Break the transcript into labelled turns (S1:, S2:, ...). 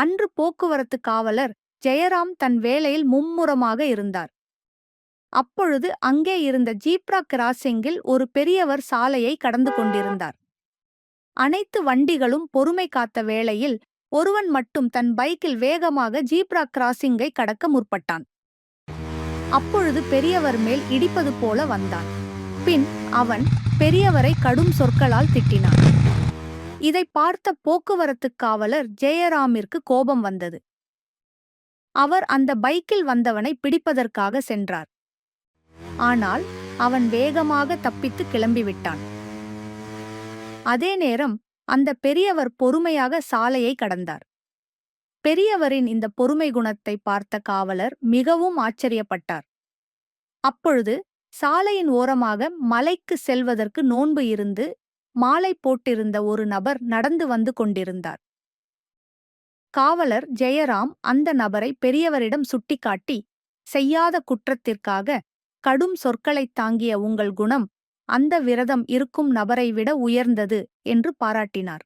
S1: அன்று போக்குவரத்து காவலர் ஜெயராம் தன் வேலையில் மும்முரமாக இருந்தார். அப்பொழுது அங்கே இருந்த ஜீப்ரா கிராசிங்கில் ஒரு பெரியவர் சாலையை கடந்து கொண்டிருந்தார். அனைத்து வண்டிகளும் பொறுமை காத்த வேளையில் ஒருவன் மட்டும் தன் பைக்கில் வேகமாக ஜீப்ரா கிராசிங்கை கடக்க முற்பட்டான். அப்பொழுது பெரியவர் மேல் இடிப்பது போல வந்தான். பின் அவன் பெரியவரை கடும் சொற்களால் திட்டினான். இதை பார்த்த போக்குவரத்து காவலர் ஜெயராமிற்கு கோபம் வந்தது. அவர் அந்த பைக்கில் வந்தவனை பிடிப்பதற்காக சென்றார். ஆனால் அவன் வேகமாக தப்பித்து கிளம்பிவிட்டான். அதே நேரம் அந்த பெரியவர் பொறுமையாக சாலையை கடந்தார். பெரியவரின் இந்த பொறுமை குணத்தை பார்த்த காவலர் மிகவும் ஆச்சரியப்பட்டார். அப்பொழுது சாலையின் ஓரமாக மலைக்கு செல்வதற்கு நோன்பு இருந்து மாலை போட்டிருந்த ஒரு நபர் நடந்து வந்து கொண்டிருந்தார். காவலர் ஜெயராம் அந்த நபரை பெரியவரிடம் சுட்டிக்காட்டி செய்யாத குற்றத்திற்காக கடும் சொற்களைத் தாங்கிய உங்கள் குணம் அந்த விரதம் இருக்கும் நபரை விட உயர்ந்தது என்று பாராட்டினார்.